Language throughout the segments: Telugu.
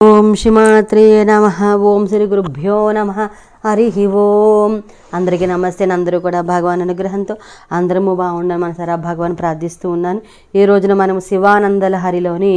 ఓం శ్రీమాత్రే నమ. ఓం శ్రీ గురుభ్యో నమ. హరి ఓం. అందరికీ నమస్తే. అందరూ కూడా భగవాన్ అనుగ్రహంతో అందరము బాగుండాలి మనసారా భగవాన్ ప్రార్థిస్తూ ఉన్నాను. ఈ రోజున మనము శివానందల హరిలోని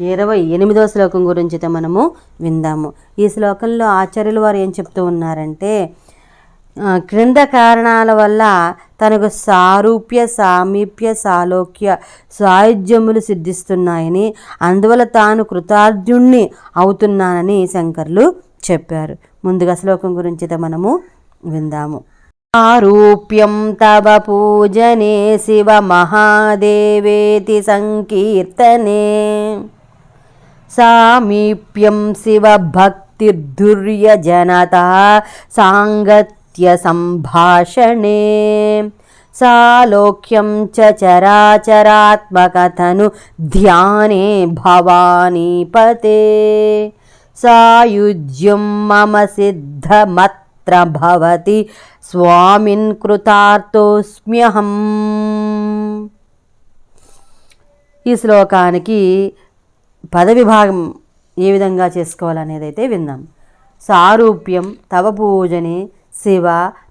ఇరవై ఎనిమిదవ శ్లోకం గురించి అయితే మనము విందాము. ఈ శ్లోకంలో ఆచార్యులు వారు ఏం చెప్తూ ఉన్నారంటే క్రింద కారణాల వల్ల తనకు సారూప్య సామీప్య సాలోక్య సాయుధ్యములు సిద్ధిస్తున్నాయని అందువల్ల తాను కృతార్థుణ్ణి అవుతున్నానని శంకర్లు చెప్పారు. ముందుగా శ్లోకం గురించి మనము విందాము. సారూప్యం తవ పూజనే శివ మహాదేవేతి సంకీర్తనే. సామీప్యం శివ భక్తిర్దుర్యజనత సాంగత్య సంభాషణే సాలోక్యం చ చరాచరాత్మకథను ధ్యానే భవానీపతే సాయుజ్యం మమ సిద్ధమత్ర భవతి స్వామిన్ కృతార్థోస్మ్యహం ఈ శ్లోకానికి పదవిభాగం ఏ విధంగా చేసుకోవాలనేదైతే అయితే సారూప్యం తవ పూజనే శివ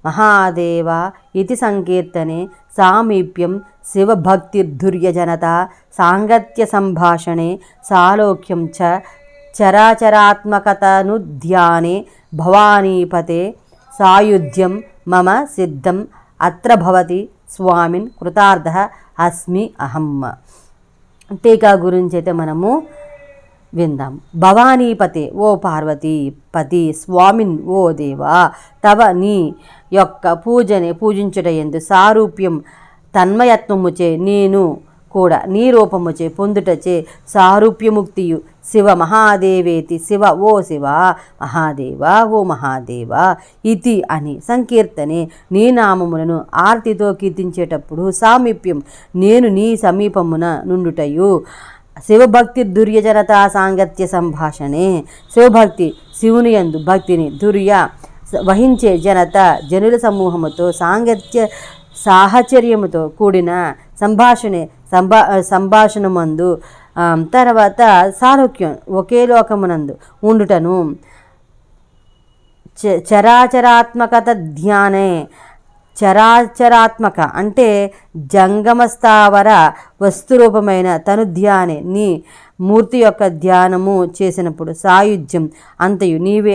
మహాదేవ ఇతి సంకీర్తనే సామీప్యం శివభక్తిర్ధుర్యజనత సాంగత్య సంభాషణే సాలోక్యం చ చరాచరాత్మకతనుధ్యానే భవానీపతే సాయుధ్యం మమ సిద్ధం అత్ర భవతి స్వామిన్ కృతార్థ అస్మి అహమ్మ టీకా గురించి అయితే మనము విందాం. భవానీపతే ఓ పార్వతీ పతి స్వామిన్ ఓ దేవా తవ నీ యొక్క పూజని పూజించుట ఎందు సారూప్యం తన్మయత్వముచే నేను కూడా నీ రూపముచే పొందుటచే సారూప్యముక్తియు శివ మహాదేవేతి శివ ఓ శివ మహాదేవ ఓ మహాదేవ ఇతి అని సంకీర్తనే నీ నామములను ఆర్తితో కీర్తించేటప్పుడు సామీప్యం నేను నీ సమీపమున నుండుటయు. శివభక్తి దుర్యజనత సాంగత్య సంభాషణే శివభక్తి శివుని యందు భక్తిని దుర్య వహించే జనత జనుల సమూహముతో సాంగత్య సాహచర్యముతో కూడిన సంభాషణే సంభా సంభాషణమందు తర్వాత సాలోక్యం ఒకే లోకమునందు ఉండుటను చ- చరాచరాత్మకత ధ్యానే చరాచరాత్మక అంటే జంగమస్థావర వస్తురూపమైన తను ధ్యానే నీ మూర్తి యొక్క ధ్యానము చేసినప్పుడు సాయుధ్యం అంతయు నీవే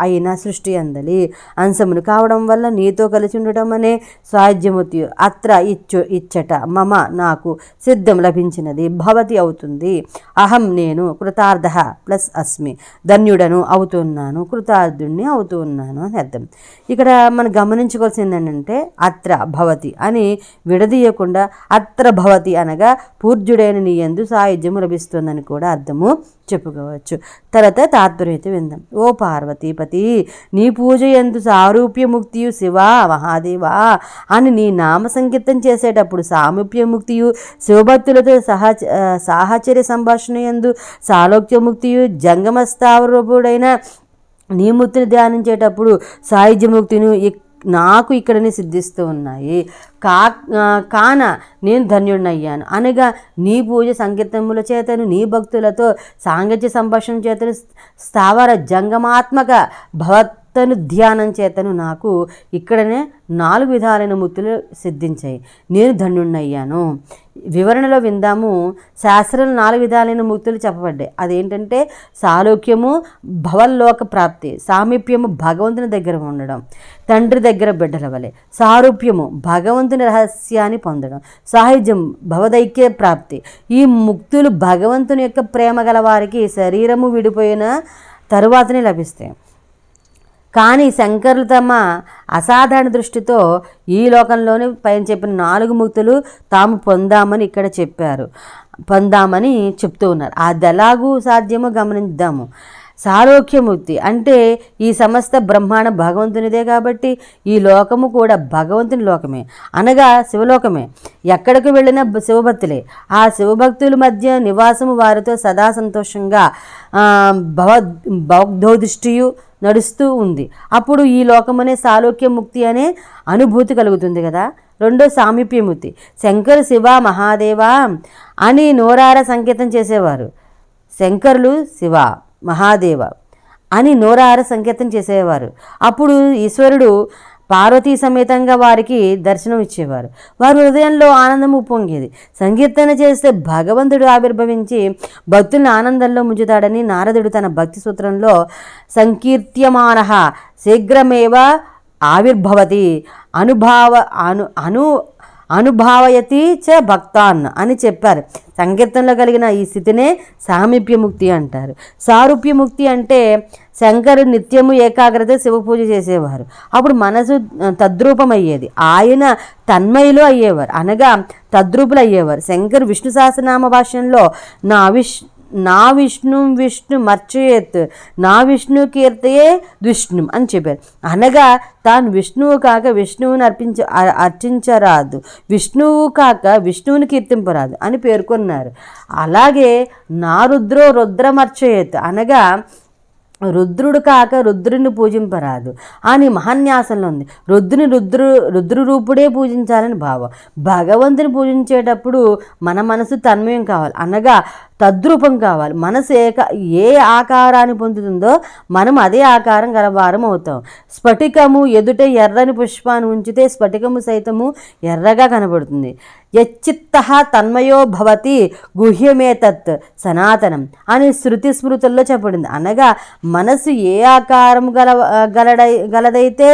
అయిన సృష్టి అందలి. అంశమును కావడం వల్ల నీతో కలిసి ఉండటం అనే సాయుధ్యమూర్తి అత్ర ఇచ్చు ఇచ్చట మమ నాకు సిద్ధం లభించినది భవతి అవుతుంది. అహం నేను కృతార్థ ప్లస్ అస్మి. ధన్యుడను అవుతున్నాను కృతార్థుణ్ణి అవుతున్నాను అని అర్థం. ఇక్కడ మనం గమనించుకోవాల్సింది ఏంటంటే అత్ర భవతి అని విడదీయకుండా అత్ర భవతి అని అనగా పూర్జుడైన నీ ఎందు సాయుధ్యము లభిస్తుందని కూడా అర్థము చెప్పుకోవచ్చు. తర్వాత తాత్పర్యత విందాం. ఓ పార్వతీపతి నీ పూజ ఎందు సారూప్యముక్తియు శివ మహాదేవా అని నీ నామ సంకీర్తం చేసేటప్పుడు సామీప్యముక్తియు శివభక్తులతో సహ సాహచర్య సంభాషణ ఎందు సాలోక్యముక్తియు జంగమస్థావరూపుడైన నీ మూర్తిని ధ్యానించేటప్పుడు సాయుధ్యముక్తిను ఇక్- నాకు ఇక్కడనే సిద్ధిస్తూ ఉన్నాయి. కా కాన నేను ధన్యుడినయ్యాను. అనగా నీ పూజ సంకీర్తనముల చేతను నీ భక్తులతో సాంగత్య సంభాషణ చేతను స్థావర జంగమాత్మక భవత్ తను ధ్యానం చేతను నాకు ఇక్కడనే నాలుగు విధాలైన ముక్తులు సిద్ధించాయి. నేను ధన్యుడినయ్యాను వివరణలో విందాము. శాస్త్రం నాలుగు విధాలైన ముక్తులు చెప్పబడ్డాయి. అదేంటంటే సాలోక్యము భవల్లోక ప్రాప్తి సామీప్యము భగవంతుని దగ్గర ఉండడం తండ్రి దగ్గర బిడ్డల వలె సారూప్యము భగవంతుని రహస్యాన్ని పొందడం సాహిత్యం భవదైక్య ప్రాప్తి. ఈ ముక్తులు భగవంతుని యొక్క ప్రేమ గల వారికి శరీరము విడిపోయిన తరువాతనే లభిస్తాయి. కానీ శంకరులు తమ అసాధారణ దృష్టితో ఈ లోకంలోనే పైన చెప్పిన నాలుగు ముక్తులు తాము పొందామని ఇక్కడ చెప్పారు. పొందామని చెప్తూ ఉన్నారు. అది ఎలాగూ సాధ్యమో గమనిద్దాము. సారోగ్యముక్తి అంటే ఈ సమస్త బ్రహ్మాండ భగవంతునిదే కాబట్టి ఈ లోకము కూడా భగవంతుని లోకమే. అనగా శివలోకమే. ఎక్కడికి వెళ్ళినా శివభక్తులే. ఆ శివభక్తుల మధ్య నివాసము వారితో సదా సంతోషంగా భవ భవదృష్టియు నడుస్తూ ఉంది. అప్పుడు ఈ లోకమనే సాలోక్య ముక్తి అనే అనుభూతి కలుగుతుంది కదా. రెండో సామీప్యముక్తి శంకర్ శివ మహాదేవ అని నోరార సంకేతం చేసేవారు. శంకరులు శివ. మహాదేవ అని నోరార సంకేతం చేసేవారు. అప్పుడు ఈశ్వరుడు పార్వతీ సమేతంగా వారికి దర్శనం ఇచ్చేవారు. వారి హృదయంలో ఆనందం ఉప్పొంగేది సంకీర్తన చేస్తే భగవంతుడు ఆవిర్భవించి భక్తుల్ని ఆనందంలో ముంచుతాడని నారదుడు తన భక్తి సూత్రంలో సంకీర్త్యమాన శీఘ్రమేవ ఆవిర్భవతి అనుభావ అను అను అనుభావయతి చ భక్తాన్ అని చెప్పారు. సంకీర్తనలో కలిగిన ఈ స్థితినే సామీప్యముక్తి అంటారు. సారూప్యముక్తి అంటే శంకరు నిత్యము ఏకాగ్రత శివ పూజ చేసేవారు. అప్పుడు మనసు తద్రూపమయ్యేది. ఆయన తన్మయులు అయ్యేవారు. అనగా తద్రూపులు అయ్యేవారు శంకరు విష్ణు సహస్రనామ భాషంలో నా అవిష్ నా విష్ణు విష్ణు మర్చయత్. నా విష్ణు కీర్తయే విష్ణు అని చెప్పారు. అనగా తాను విష్ణువు కాక విష్ణువుని అర్పించ అర్చించరాదు. విష్ణువు కాక విష్ణువుని కీర్తింపరాదు అని పేర్కొన్నారు. అలాగే నా రుద్రో రుద్రమర్చయత్ అనగా రుద్రుడు కాక రుద్రుని పూజింపరాదు. అని మహాన్యాసంలో ఉంది. రుద్రుని రుద్రు రుద్రరూపుడే పూజించాలని భావం. భగవంతుని పూజించేటప్పుడు మన మనసు తన్మయం కావాలి. అనగా తద్రూపం కావాలి. మనసు ఏక ఏ ఆకారాన్ని పొందుతుందో మనం అదే ఆకారం గలవారం అవుతాం. స్ఫటికము ఎదుట ఎర్రని పుష్పాన్ని ఉంచితే స్ఫటికము సైతము ఎర్రగా కనబడుతుంది. యచ్చిత్త తన్మయో భవతి గుహ్యమే తత్ సనాతనం అని శృతి స్మృతుల్లో చెప్పబడింది. అనగా మనసు ఏ ఆకారం గల గలడై గలదైతే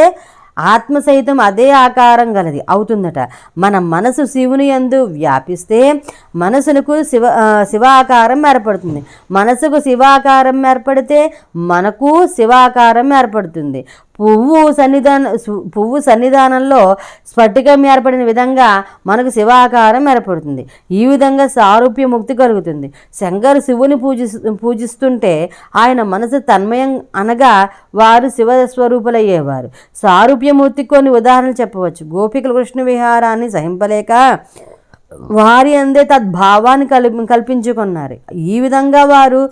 ఆత్మ సైతం అదే ఆకారం గలది అవుతుందట. మన మనసు శివుని యందు వ్యాపిస్తే మనసునకు శివ శివాకారం ఏర్పడుతుంది. మనసుకు శివాకారం ఏర్పడితే మనకు శివాకారం ఏర్పడుతుంది. పువ్వు సన్నిధాన పువ్వు సన్నిధానంలో స్ఫటికం ఏర్పడిన విధంగా మనకు శివాకారం ఏర్పడుతుంది. ఈ విధంగా సారూప్య ముక్తి కలుగుతుంది. శంకరు శివుని పూజి పూజిస్తుంటే ఆయన మనసు తన్మయం అనగా వారు శివ స్వరూపులయ్యేవారు సారూప్యమూర్తి కొన్ని ఉదాహరణలు చెప్పవచ్చు. గోపికల కృష్ణ విహారాన్ని సహింపలేక వారి అందే తద్భావాన్ని కల్పి కల్పించుకున్నారు. ఈ విధంగా వారు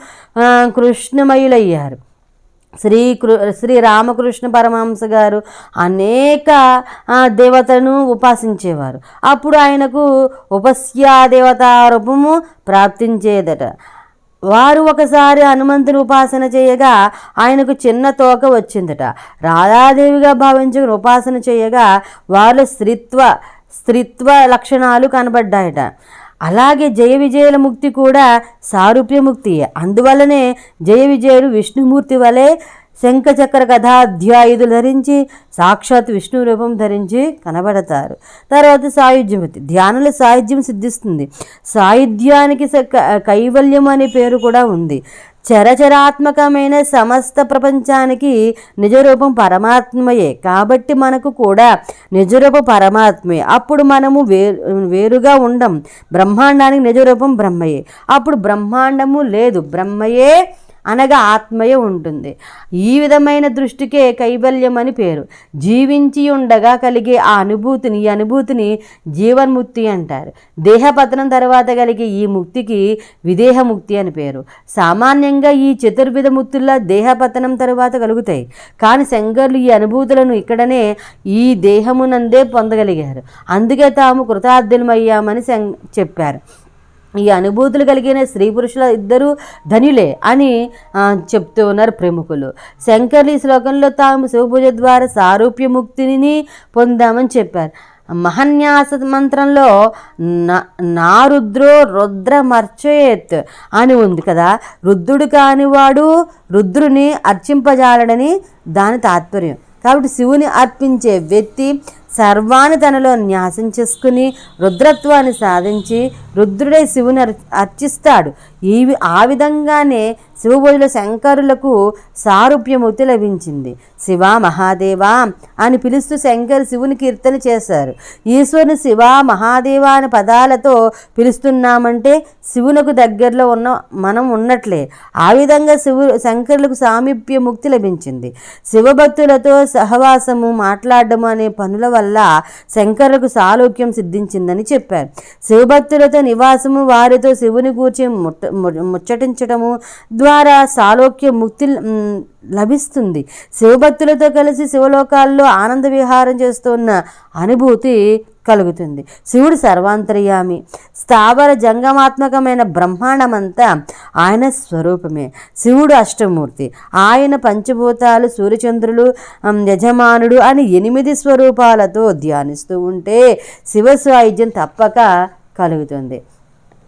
కృష్ణమయులయ్యారు. శ్రీ కృ శ్రీ రామకృష్ణ పరమహంస గారు అనేక దేవతను దేవతలను ఉపాసించేవారు. అప్పుడు ఆయనకు ఉపస్యా దేవత రూపము ప్రాప్తించేదట. వారు ఒకసారి హనుమంతుని ఉపాసన చేయగా ఆయనకు చిన్న తోక వచ్చిందట. రాధాదేవిగా భావించుకుని ఉపాసన చేయగా వారిలో స్త్రీత్వ స్త్రీత్వ లక్షణాలు కనబడ్డాయట. అలాగే జయ విజయుల ముక్తి కూడా సారూప్య ముక్తి. అందువల్లనే జయ విజయుడు విష్ణుమూర్తి వలె శంఖచక్ర కథాధ్యాయుధులు ధరించి సాక్షాత్ విష్ణు రూపం ధరించి కనబడతారు. తర్వాత సాయుధ్యమతి ధ్యానంలో సాయుధ్యం సిద్ధిస్తుంది. సాయుధ్యానికి స- కైవల్యం అనే పేరు కూడా ఉంది. చరచరాత్మకమైన సమస్త ప్రపంచానికి నిజరూపం పరమాత్మయే. కాబట్టి మనకు కూడా నిజరూపం పరమాత్మే. అప్పుడు మనము వేరు వేరుగా ఉండం. బ్రహ్మాండానికి నిజరూపం బ్రహ్మయే. అప్పుడు బ్రహ్మాండము లేదు. బ్రహ్మయే అనగా ఆత్మయే ఉంటుంది. ఈ విధమైన దృష్టికే కైవల్యం అని పేరు. జీవించి ఉండగా కలిగే ఆ అనుభూతిని ఈ అనుభూతిని జీవన్ముక్తి అంటారు. దేహపతనం తర్వాత కలిగే ఈ ముక్తికి విదేహముక్తి అని పేరు. సామాన్యంగా ఈ చతుర్విధ ముక్తుల్లో దేహపతనం తర్వాత కలుగుతాయి. కానీ శంకర్లు ఈ అనుభూతులను ఇక్కడనే ఈ దేహమునందే పొందగలిగారు. అందుకే తాము కృతార్థులమయ్యామని శం చెప్పారు. ఈ అనుభూతులు కలిగిన స్త్రీ పురుషుల ఇద్దరు ధనులే అని చెప్తూ ఉన్నారు ప్రముఖులు. శంకర్లు ఈ శ్లోకంలో తాము శివపూజ ద్వారా సారూప్యముక్తిని పొందామని చెప్పారు. మహన్యాస మంత్రంలో నా- నా రుద్రమర్చయేత్ అని ఉంది కదా. రుద్రుడు కానివాడు రుద్రుని అర్చింపజాలడని దాని తాత్పర్యం. కాబట్టి శివుని అర్పించే వ్యక్తి సర్వాన్ని తనలో న్యాసం చేసుకుని రుద్రత్వాన్ని సాధించి రుద్రుడై శివుని అర్చిస్తాడు. ఈ ఆ విధంగానే శివభోజుల శంకరులకు సారూప్యముక్తి లభించింది. శివ మహాదేవ అని పిలుస్తూ శంకర్ శివుని కీర్తన చేశారు. ఈశ్వరుని శివ మహాదేవ అనే పదాలతో పిలుస్తున్నామంటే శివునకు దగ్గరలో ఉన్న మనం ఉన్నట్లే. ఆ విధంగా శివు శంకరులకు సామీప్య ముక్తి లభించింది. శివభక్తులతో సహవాసము మాట్లాడడం అనే పనుల వల్ల శంకరులకు సాలోక్యం సిద్ధించిందని చెప్పారు. శివభక్తులతో నివాసము వారితో శివుని గూర్చి ముట్ట ముచ్చటించటము ద్వారా తద్వారా సాలోక్య ముక్తి లభిస్తుంది. శివభక్తులతో కలిసి శివలోకాల్లో ఆనంద విహారం చేస్తున్న అనుభూతి కలుగుతుంది. శివుడు సర్వాంతర్యామి. స్థావర జంగమాత్మకమైన బ్రహ్మాండమంతా ఆయన స్వరూపమే. శివుడు అష్టమూర్తి. ఆయన పంచభూతాలు సూర్యచంద్రులు యజమానుడు అని ఎనిమిది స్వరూపాలతో ధ్యానిస్తూ ఉంటే శివ సాయుధ్యం తప్పక కలుగుతుంది.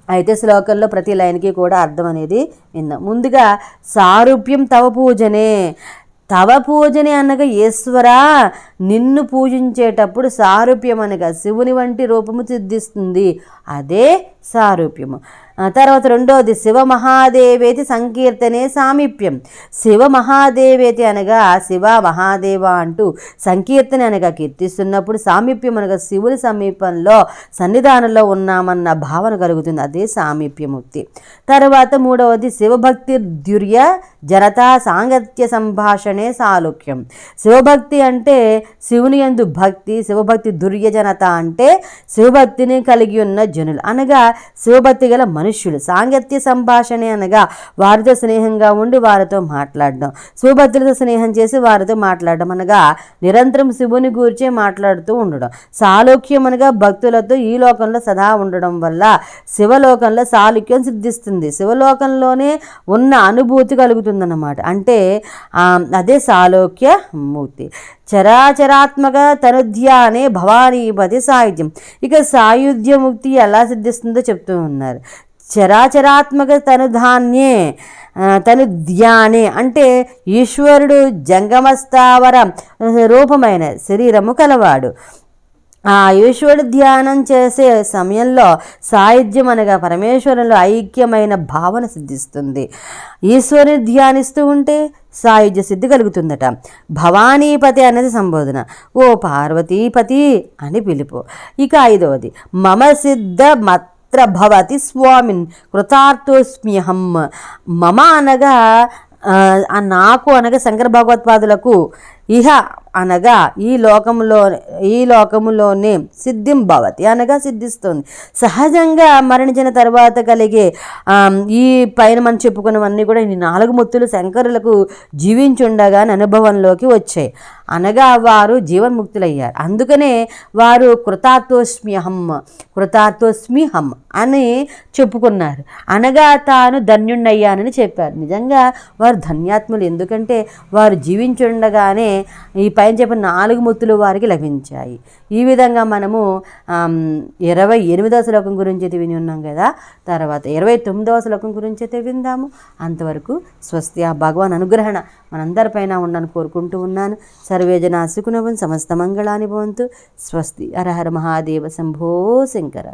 అయితే శ్లోకంలో ప్రతి లైన్కి కూడా అర్థం అనేది విందాం. ముందుగా సారూప్యం తవ పూజనే. తవ పూజనే అనగా ఈశ్వరా నిన్ను పూజించేటప్పుడు సారూప్యం అనగా శివుని వంటి రూపము సిద్ధిస్తుంది. అదే సారూప్యము. తర్వాత రెండవది శివ మహాదేవేతి సంకీర్తనే సామీప్యం. శివ మహాదేవేతి అనగా శివ మహాదేవ అంటూ సంకీర్తన అనగా కీర్తిస్తున్నప్పుడు సామీప్యం అనగా శివుని సమీపంలో సన్నిధానంలో ఉన్నామన్న భావన కలుగుతుంది. అదే సామీప్యముక్తి తర్వాత మూడవది శివభక్తి దుర్య జనతా సాంగత్య సంభాషణే సాలోక్యం శివభక్తి అంటే శివుని యందు భక్తి శివభక్తి దుర్య జనత అంటే శివభక్తిని కలిగి ఉన్న జనులు. అనగా శివభక్తి గల మనుష్యులు. సాంగత్య సంభాషణ అనగా వారితో స్నేహంగా ఉండి వారితో మాట్లాడడం. శివభక్తులతో స్నేహం చేసి వారితో మాట్లాడడం అనగా నిరంతరం శివుని గూర్చే మాట్లాడుతూ ఉండడం. సాలోక్యం అనగా భక్తులతో ఈ లోకంలో సదా ఉండడం వల్ల శివలోకంలో సాలుక్యం సిద్ధిస్తుంది. శివలోకంలోనే ఉన్న అనుభూతి కలుగుతుందన్నమాట. అంటే అదే సాలోక్య మూర్తి. చరాచరాత్మక తనుధ్యానే భవానీపతి సాయుధ్యం. ఇక సాయుధ్య ముక్తి ఎలా సిద్ధిస్తుందో చెప్తూ ఉన్నారు. చరాచరాత్మక తనుధాన్యే తను ధ్యానే అంటే ఈశ్వరుడు జంగమస్థావర రూపమైన శరీరము కలవాడు. ఆ ఈశ్వరుడు ధ్యానం చేసే సమయంలో సాయుధ్యం అనగా పరమేశ్వరులు ఐక్యమైన భావన సిద్ధిస్తుంది. ఈశ్వరుని ధ్యానిస్తూ ఉంటే సాయుధ్య సిద్ధి కలుగుతుందట. భవానీపతి అనేది సంబోధన. ఓ పార్వతీపతి అని పిలుపు. ఇక ఐదవది. మమ సిద్ధ మత్ మత్ర భవతి స్వామిన్ కృతార్థోస్మ్యహం. మమ అనగా నాకు అనగా శంకర భగవత్పాదులకు ఇహ అనగా ఈ లోకంలో ఈ లోకములోనే సిద్ధిం భవతి అనగా సిద్ధిస్తుంది. సహజంగా మరణించిన తర్వాత కలిగే ఈ పైన మనం చెప్పుకున్నవన్నీ కూడా ఈ నాలుగు ముత్తులు శంకరులకు జీవించుండగానే అనుభవంలోకి వచ్చాయి. అనగా వారు జీవన్ముక్తులయ్యారు. అందుకనే వారు కృతార్థోస్మ్యహం హమ్ అని చెప్పుకున్నారు. అనగా తాను ధన్యుణ్ణయ్యానని చెప్పారు. నిజంగా వారు ధన్యాత్ములు. ఎందుకంటే వారు జీవించుండగానే ఈ పైన చెప్పిన నాలుగు ముత్తులు వారికి లభించాయి. ఈ విధంగా మనము ఇరవై ఎనిమిదవ శ్లోకం గురించి అయితే విని ఉన్నాం కదా. తర్వాత ఇరవై తొమ్మిదవ శ్లోకం గురించి అయితే విందాము. అంతవరకు స్వస్తి ఆ భగవాన్ అనుగ్రహణ మనందరిపైన ఉండని కోరుకుంటూ ఉన్నాను. సర్వే జనా సమస్త మంగళాని భవంతు. స్వస్తి హరహర మహాదేవ శంభో శంకర.